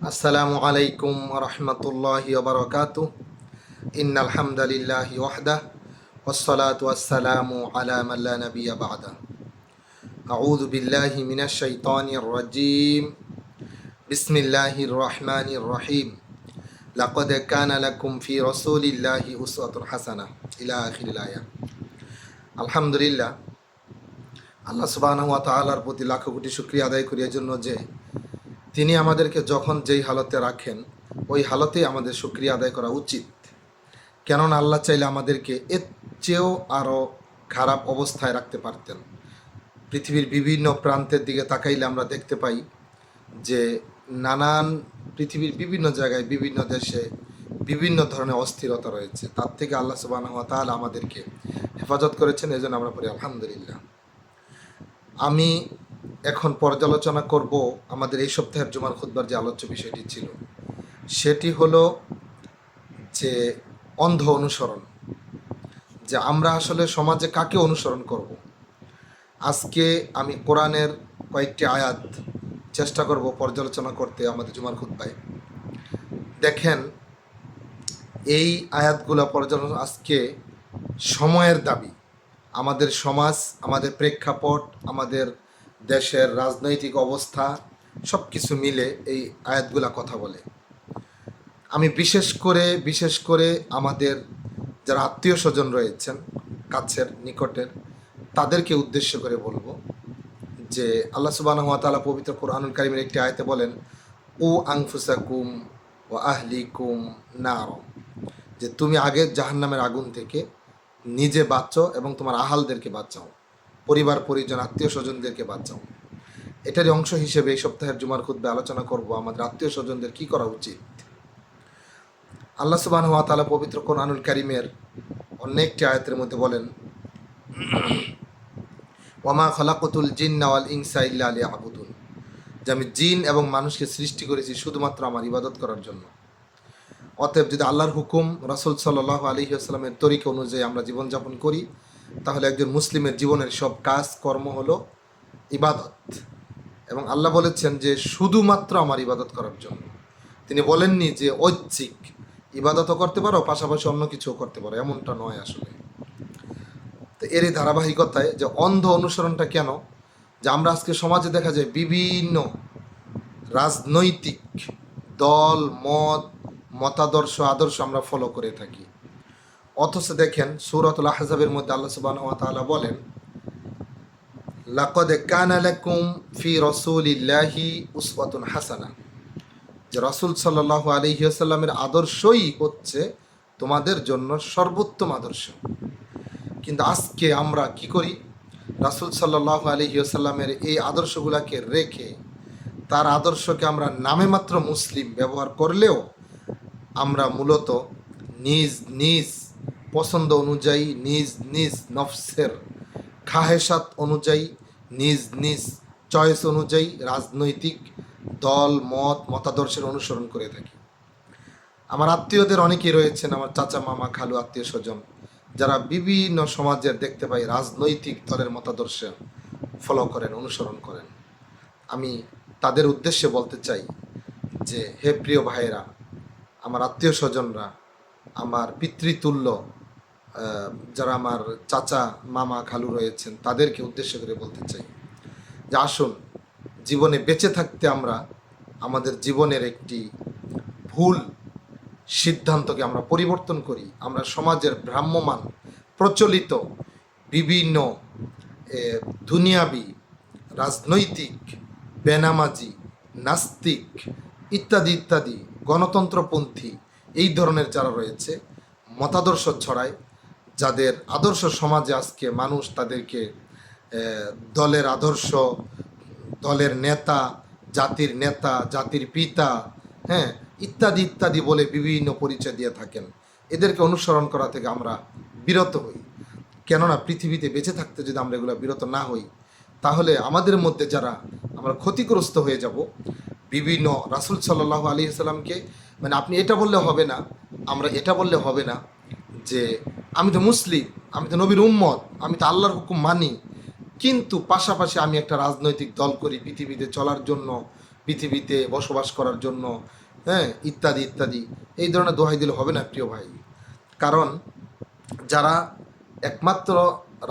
আসসালামু আলাইকুম রহমতুল্লাহি ওবরকাতু ইন্নাল হামদালিল্লাহি ওয়াহদা والصلاة والسلام على من لا نبي بعده أعوذ بالله من الشيطان الرجيم بسم الله الرحمن الرحيم لقد كان لكم في رسول الله أسوة حسنة إلى آخر الآية الحمد لله আল্লাহ সুবাহ তালার প্রতি লাখো কোটি শুক্রিয়া আদায় করি এজন্য যে তিনি আমাদেরকে যখন যেই হালতে রাখেন, ওই হালতেই আমাদের শুক্রিয়া আদায় করা উচিত। কেননা আল্লাহ চাইলে আমাদেরকে এর চেয়েও আরও খারাপ অবস্থায় রাখতে পারতেন। পৃথিবীর বিভিন্ন প্রান্তের দিকে তাকাইলে আমরা দেখতে পাই যে নানান পৃথিবীর বিভিন্ন জায়গায়, বিভিন্ন দেশে বিভিন্ন ধরনের অস্থিরতা রয়েছে। তার থেকে আল্লাহ সুবাহ তাহলে আমাদেরকে হেফাজত করেছেন। এজন্য আমরা পড়ি আলহামদুলিল্লাহ। আমি এখন পর্যালোচনা করব আমাদের এই সপ্তাহের জুমার খুদ্বার যে আলোচ্য বিষয়টি ছিল। সেটি হলো যে অন্ধ অনুসরণ, যে আমরা আসলে সমাজে কাকে অনুসরণ করব। আজকে আমি কোরআনের কয়েকটি আয়াত চেষ্টা করব পর্যালোচনা করতে আমাদের জুমার খুদ্বায় দেখেন, এই আয়াতগুলো পর্যালোচনা আজকে সময়ের দাবি। আমাদের সমাজ, আমাদের প্রেক্ষাপট, আমাদের দেশের রাজনৈতিক অবস্থা সব কিছু মিলে এই আয়াতগুলা কথা বলে। আমি বিশেষ করে বিশেষ করে আমাদের যারা আত্মীয় স্বজন রয়েছেন, কাছের, নিকটের, তাদেরকে উদ্দেশ্য করে বলব যে আল্লাহ সুবাহ তালা পবিত্র কোরআনুল কারিমের একটি আয়তে বলেন ও আংফুসাকুম ও আহলি কুম নার যে তুমি আগে জাহান্নামের আগুন থেকে নিজে বাঁচো এবং তোমার আহালদেরকে বাঁচাও। পরিবার, পরিজন, আত্মীয় স্বজনদেরকে বাঁচাও এটারই অংশ হিসেবে এই সপ্তাহের জুমার খুদ্ে আলোচনা করব আমাদের আত্মীয় স্বজনদের কি করা উচিত। আল্লাহ সুবাহ তালা পবিত্র কোরআনুল কারিমের অনেকটি আয়াতের মধ্যে বলেন ওয়ামা খলাকতুল জিন নওয়াল ইংসা ইল্লা আলী আবুদুন যে আমি জিন এবং মানুষকে সৃষ্টি করেছি শুধুমাত্র আমার ইবাদত করার জন্য। অতএব যদি আল্লাহর হুকুম রাসুল সাল্লাহ আলী আসসালামের তরিকা অনুযায়ী আমরা জীবনযাপন করি তাহলে একজন মুসলিমের জীবনের সব কাজ, কর্ম হলো ইবাদত। এবং আল্লাহ বলেছেন যে, শুধুমাত্র আমার ইবাদত করার জন্য। তিনি বলেননি যে, ঐচ্ছিক। ইবাদতও করতে পারো, পাশাপাশি অন্য কিছুও করতে পারো। এমনটা নয় আসলে। তো এরই ধারাবাহিকতায় যে, অন্ধ অনুসরণটা কেন? যে, আমরা আজকে সমাজে দেখা যায় বিভিন্ন রাজনৈতিক দল, মত, মতাদর্শ, আদর্শ আমরা ফলো করে থাকি। অথচ দেখেন সুরতুল আহজাবের মধ্যে আল্লাহ সুবাহ তাআলা বলেন, লাকদ কানা লাকুম ফি রাসূলিল্লাহি উসওয়াতুন হাসানা। যে রসুল সাল্লাল্লাহু আলাইহি ওয়াসাল্লামের আদর্শই হচ্ছে তোমাদের জন্য সর্বোত্তম আদর্শ। কিন্তু আজকে আমরা কি করি? রাসূল সাল্লাল্লাহু আলাইহি ওয়াসাল্লামের এই আদর্শগুলোকে রেখে তার আদর্শকে আমরা নামে মাত্র মুসলিম ব্যবহার করলেও আমরা মূলত নিজ নিজ পছন্দ অনুযায়ী নিজ নিজ নফসের খাহেসাত অনুযায়ী, নিজ নিজ চয়েস অনুযায়ী রাজনৈতিক দল, মত, মতাদর্শের অনুসরণ করে থাকি। আমার আত্মীয়দের অনেকেই রয়েছেন, আমার চাচা, মামা, খালু, আত্মীয় স্বজন, যারা বিভিন্ন সমাজের দেখতে পাই রাজনৈতিক দলের মতাদর্শে ফলো করেন, অনুসরণ করেন। আমি তাদের উদ্দেশ্যে বলতে চাই যে, হে প্রিয় ভাইয়েরা, আমার আত্মীয় স্বজনরা, আমার পিতৃতুল্য যারা আমার চাচা, মামা, খালু রয়েছেন, তাদেরকে উদ্দেশ্য করে বলতে চাই যে আসুন, জীবনে বেঁচে থাকতে আমরা আমাদের জীবনের একটি ভুল সিদ্ধান্তকে আমরা পরিবর্তন করি। আমরা সমাজের ভ্রাম্যমান প্রচলিত, বিভিন্ন দুনিয়াবি, রাজনৈতিক, বেনামাজি, নাস্তিক ইত্যাদি ইত্যাদি, গণতন্ত্রপন্থী এই ধরনের যারা রয়েছে, মতাদর্শ ছড়ায় যাদের আদর্শ সমাজে আজকে মানুষ তাদেরকে দলের আদর্শ, দলের নেতা, জাতির নেতা, জাতির পিতা হ্যাঁ ইত্যাদি ইত্যাদি বলে বিভিন্ন পরিচয় দিয়ে থাকেন। এদেরকে অনুসরণ করা থেকে আমরা বিরত হই। কেননা পৃথিবীতে বেঁচে থাকতে যদি আমরা এগুলো বিরত না হই, তাহলে আমাদের মধ্যে যারা আমরা ক্ষতিগ্রস্ত হয়ে যাব, বিভিন্ন রাসুল সাল্লাহ আলী সাল্লামকে মানে আপনি এটা বললে হবে না, আমরা এটা বললে হবে না যে আমি তো মুসলিম, আমি তো নবীর উম্মত, আমি তো আল্লাহর হুকুম মানি। কিন্তু পাশাপাশি আমি একটা রাজনৈতিক দল করি পৃথিবীতে চলার জন্য, পৃথিবীতে বসবাস করার জন্য হ্যাঁ ইত্যাদি ইত্যাদি। এই ধরনের দোহাই দিলে হবে না, প্রিয় ভাই। কারণ যারা একমাত্র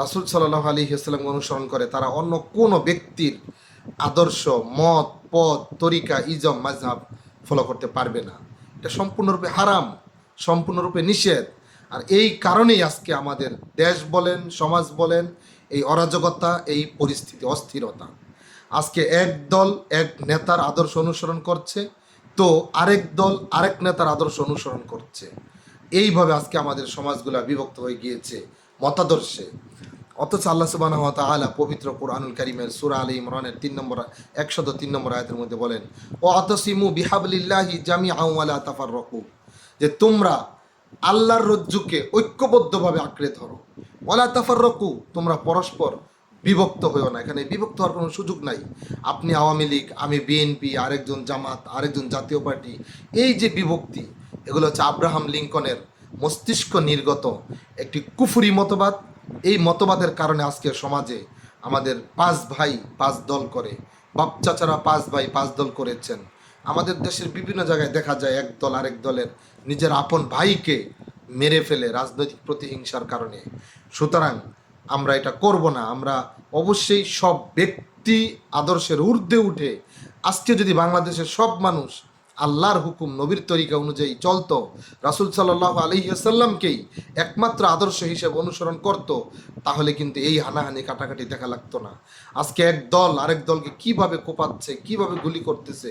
রাসুল সাল্লাহ আলী ইসলামকে অনুসরণ করে, তারা অন্য কোনো ব্যক্তির আদর্শ, মত পদ তরিকা, ইজম মাঝহাব ফলো করতে পারবে না। এটা সম্পূর্ণরূপে হারাম, সম্পূর্ণরূপে নিষেধ। আর এই কারণেই আজকে আমাদের দেশ বলেন, সমাজ বলেন, এই অরাজকতা, এই পরিস্থিতি, অস্থিরতা। আজকে এক দল, এক নেতার আদর্শ অনুসরণ করছে, তো আরেক দল, আরেক নেতার আদর্শ অনুসরণ করছে। এইভাবে আজকে আমাদের সমাজগুলা বিভক্ত হয়ে গিয়েছে মতাদর্শে। অথচ আল্লাহ সুবাহ আলা পবিত্র কোরআনুল কারিমের সুরা আলী ইমরানের তিন নম্বর, একশত তিন নম্বর আয়তের মধ্যে বলেন ও আতসিমু বিহাবলিল্লাহি জামি আউআলা তাফার রকু যে তোমরা আল্লাহর রজ্জুকে ঐক্যবদ্ধভাবে আঁকড়ে ধরো। ওলা তাফার রকু তোমরা পরস্পর বিভক্ত হয়েও না। এখানে বিভক্ত হওয়ার কোনো সুযোগ নাই। আপনি আওয়ামী লীগ, আমি বিএনপি, আরেকজন জামাত, আরেকজন জাতীয় পার্টি, এই যে বিভক্তি, এগুলো হচ্ছে আব্রাহাম লিঙ্কনের মস্তিষ্ক নির্গত একটি কুফুরি মতবাদ। এই মতবাদের কারণে আজকে সমাজে আমাদের পাঁচ ভাই, পাঁচ দল করে, বাপ চাচারা পাঁচ ভাই, পাঁচ দল করেছেন। আমাদের দেশের বিভিন্ন জায়গায় দেখা যায়, এক দল আরেক দলের নিজের আপন ভাইকে মেরে ফেলে রাজনৈতিক প্রতিহিংসার কারণে। সুতরাং আমরা এটা করব না। আমরা অবশ্যই সব ব্যক্তি আদর্শের ঊর্ধ্বে উঠে, আজকে যদি বাংলাদেশের সব মানুষ আল্লাহর হুকুম নবীর তরিকা অনুযায়ী চলতো। রাসুল সাল্লাহ আলহিহাসাল্লামকেই একমাত্র আদর্শ হিসেবে অনুসরণ করত। তাহলে কিন্তু এই হানাহানি কাটাকাটি দেখা লাগতো না। আজকে এক দল আরেক দলকে কীভাবে কোপাচ্ছে, কীভাবে গুলি করতেছে,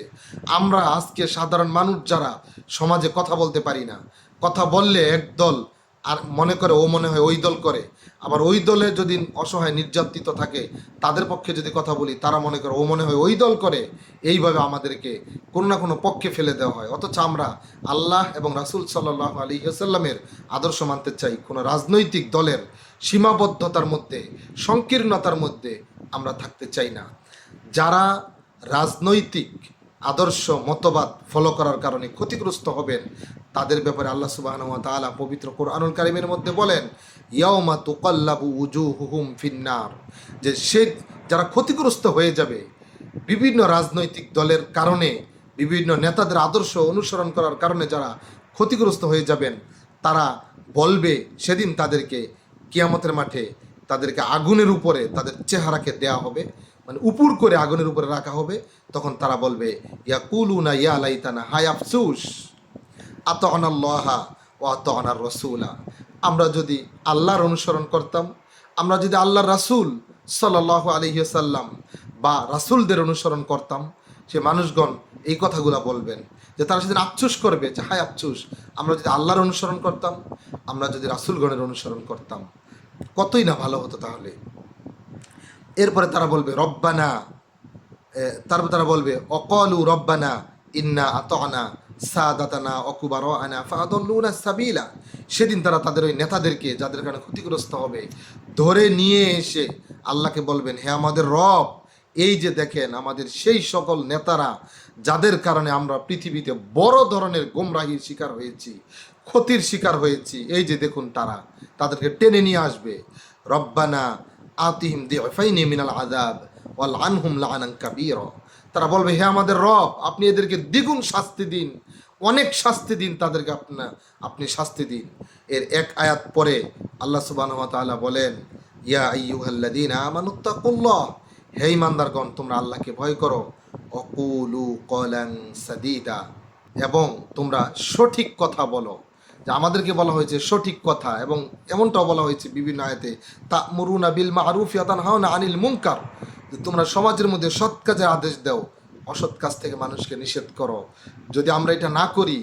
আমরা আজকে সাধারণ মানুষ যারা সমাজে কথা বলতে পারি না, কথা বললে এক দল আর মনে করে ও মনে হয় ওই দল করে। আবার ওই দলে যদি অসহায় নির্যাতিত থাকে, তাদের পক্ষে যদি কথা বলি, তারা মনে করে, ও মনে হয় ওই দল করে, এইভাবে আমাদেরকে কোনো না কোনো পক্ষে ফেলে দেওয়া হয়। অথচ আমরা আল্লাহ এবং রাসুল সাল্লাহ আলী সাল্লামের আদর্শ মানতে চাই। কোনো রাজনৈতিক দলের সীমাবদ্ধতার মধ্যে, সংকীর্ণতার মধ্যে আমরা থাকতে চাই না। যারা রাজনৈতিক আদর্শ, মতবাদ ফলো করার কারণে ক্ষতিগ্রস্ত হবেন। তাদের ব্যাপারে আল্লাহ সুবাহ তাআলা পবিত্র কোরআনুল কারিমের মধ্যে বলেন, ইয়াউমা তুকাল্লাবু উজুহুহুম ফিন্নার। যে সে, যারা ক্ষতিগ্রস্ত হয়ে যাবে, বিভিন্ন রাজনৈতিক দলের কারণে, বিভিন্ন নেতাদের আদর্শ অনুসরণ করার কারণে যারা ক্ষতিগ্রস্ত হয়ে যাবেন, তারা বলবে, সেদিন তাদেরকে কিয়ামতের মাঠে তাদেরকে আগুনের উপরে তাদের চেহারাকে দেয়া হবে। মানে উপুর করে আগুনের উপরে রাখা হবে। তখন তারা বলবে ইয়া কুলু না ইয়া লাইতানা, হায় আফসুস আত অনাল্লাহা ও আত অনার রসুলা। আমরা যদি আল্লাহর অনুসরণ করতাম, আমরা যদি আল্লাহর রাসূল সাল্লাহ আলহিসাল্লাম বা রাসূলদের অনুসরণ করতাম, সে মানুষগণ এই কথাগুলো বলবেন, যে তারা সেদিন আফসুস করবে, যে হায় আফসুস, আমরা যদি আল্লাহর অনুসরণ করতাম, আমরা যদি রাসূলগণের অনুসরণ করতাম। কতই না ভালো হতো তাহলে? এরপরে তারা বলবে, রব্বানা তারপর তারা বলবে, অকলু রব্বানা ইন্না আতনা সাদাতানা অকুবার আনা ফাদল্লুনা সাবিলা। সেদিন তারা তাদের ওই নেতাদেরকে, যাদের কারণে ক্ষতিগ্রস্ত হবে, ধরে নিয়ে এসে আল্লাহকে বলবেন, হে আমাদের রব, এই যে দেখেন আমাদের সেই সকল নেতারা, যাদের কারণে আমরা পৃথিবীতে বড় ধরনের গোমরাহির শিকার হয়েছি, ক্ষতির শিকার হয়েছি, এই যে দেখুন তারা, তাদেরকে টেনে নিয়ে আসবে। রব্বানা আতিহিম দিফাইনি মিনাল আযাব। তারা বলবে, হে আমাদের রব, আপনি এদেরকে দ্বিগুণ শাস্তি দিন। অনেক শাস্তি দিন তাদেরকে আপনা, আপনি শাস্তি দিন। এর এক আয়াত পরে আল্লাহ তাআলা বলেন, ইয়া আইয়ুহাল্লাযীনা আমানুত্তাকুল্লাহ। হে ইমানদারগণ তোমরা আল্লাহকে ভয় করো। অকুলু কলাং সাদিদা। এবং তোমরা সঠিক কথা বলো। যে আমাদেরকে বলা হয়েছে সঠিক কথা এবং এমনটাও বলা হয়েছে বিভিন্ন আয়তে তা মরুনা বিল মারুফ ইয়াতান হাও না আনিল মুনকার। যে তোমরা সমাজের মধ্যে সৎ কাজের আদেশ দাও, অসৎ কাজ থেকে মানুষকে নিষেধ করো। যদি আমরা এটা না করি,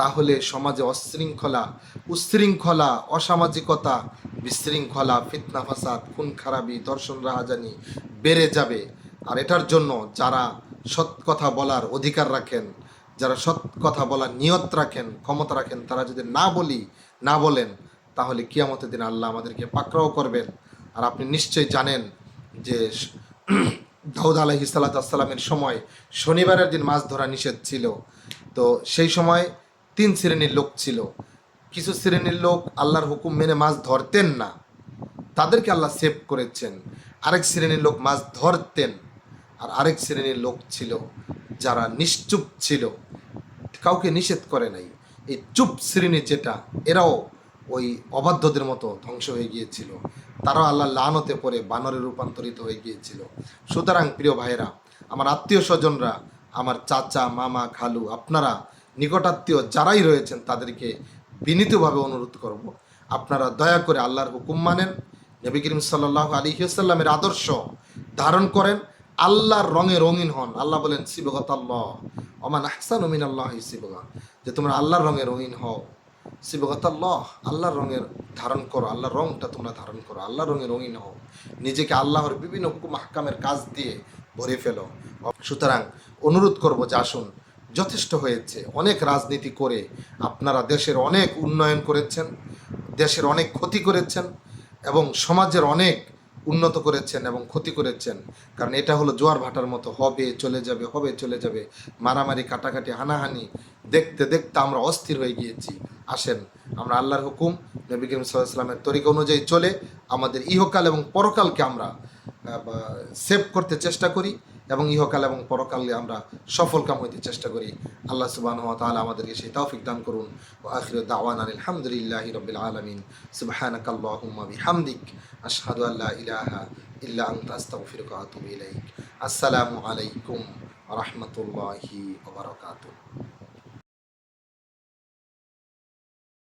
তাহলে সমাজে অশৃঙ্খলা, উশৃঙ্খলা, অসামাজিকতা, বিশৃঙ্খলা, ফিতনা, ফাসাদ, খুন, খারাপি দর্শন রাহাজানি বেড়ে যাবে। আর এটার জন্য যারা সৎ কথা বলার অধিকার রাখেন, যারা সৎ কথা বলার নিয়ত রাখেন, ক্ষমতা রাখেন, তারা যদি না বলি, না বলেন, তাহলে কিয়ামতের দিন আল্লাহ আমাদেরকে পাকড়াও করবেন। আর আপনি নিশ্চয়ই জানেন যে দাউদ আলহি সাল্লামের সময় শনিবারের দিন মাছ ধরা নিষেধ ছিল। তো সেই সময় তিন শ্রেণির লোক ছিল। কিছু শ্রেণির লোক আল্লাহর হুকুম মেনে মাছ ধরতেন না। তাদেরকে আল্লাহ সেভ করেছেন। আরেক শ্রেণির লোক মাছ ধরতেন। আর আরেক শ্রেণির লোক ছিল যারা নিশ্চুপ ছিল। কাউকে নিষেধ করে নাই। এই চুপ শ্রেণির যেটা, এরাও ওই অবাধ্যদের মতো ধ্বংস হয়ে গিয়েছিল। তারাও আল্লাহ লানতে পরে বানরে রূপান্তরিত হয়ে গিয়েছিল। সুতরাং প্রিয় ভাইয়েরা, আমার আত্মীয় স্বজনরা, আমার চাচা, মামা, খালু, আপনারা, নিকটাত্মীয় যারাই রয়েছেন, তাদেরকে বিনীতভাবে অনুরোধ করব, আপনারা দয়া করে আল্লাহর হুকুম মানেন, নবী করিম সাল্লাহ সাল্লামের আদর্শ ধারণ করেন, আল্লাহর রঙে রঙিন হন। আল্লাহ বলেন শিবগত আল্লাহ অমান আহসান ওমিন আল্লাহ শিবগা যে তোমরা আল্লাহর রঙে রঙিন হও। শিবগত আল্লাহ আল্লাহর রঙের ধারণ করো আল্লাহর রঙটা তোমরা ধারণ করো আল্লাহর রঙে রঙিন হও। নিজেকে আল্লাহর বিভিন্ন হুকুম হাক্কামের কাজ দিয়ে ভরে ফেলো। সুতরাং অনুরোধ করব যে আসুন, যথেষ্ট হয়েছে, অনেক রাজনীতি করে আপনারা দেশের অনেক উন্নয়ন করেছেন, দেশের অনেক ক্ষতি করেছেন এবং সমাজের অনেক উন্নত করেছেন এবং ক্ষতি করেছেন। কারণ এটা হলো জোয়ার ভাটার মতো, হবে, চলে যাবে, হবে, চলে যাবে। মারামারি, কাটাকাটি, হানাহানি, দেখতে দেখতে আমরা অস্থির হয়ে গিয়েছি। আসেন। আমরা আল্লাহর হুকুম, নবী করিম সাল্লামের তরিকা অনুযায়ী চলে, আমাদের ইহকাল এবং পরকালকে আমরা সেভ করতে চেষ্টা করি এবং ইহকাল এবং পরকালে আমরা সফল কাম হইতে চেষ্টা করি। আল্লাহ সুবাহ তাহলে আমাদেরকে সেই তৌফিক দান করুন। ও আখির দাওয়ান আলহামদুলিল্লাহি রবিল আলমিন। সুবহানাক আল্লাহুম্মা বিহামদিক। আশহাদু আল্লা ইলাহা ইল্লা আনতা ইলাইক। আসসালামু আলাইকুম রাহমাতুল্লাহি বারাকাতুহু।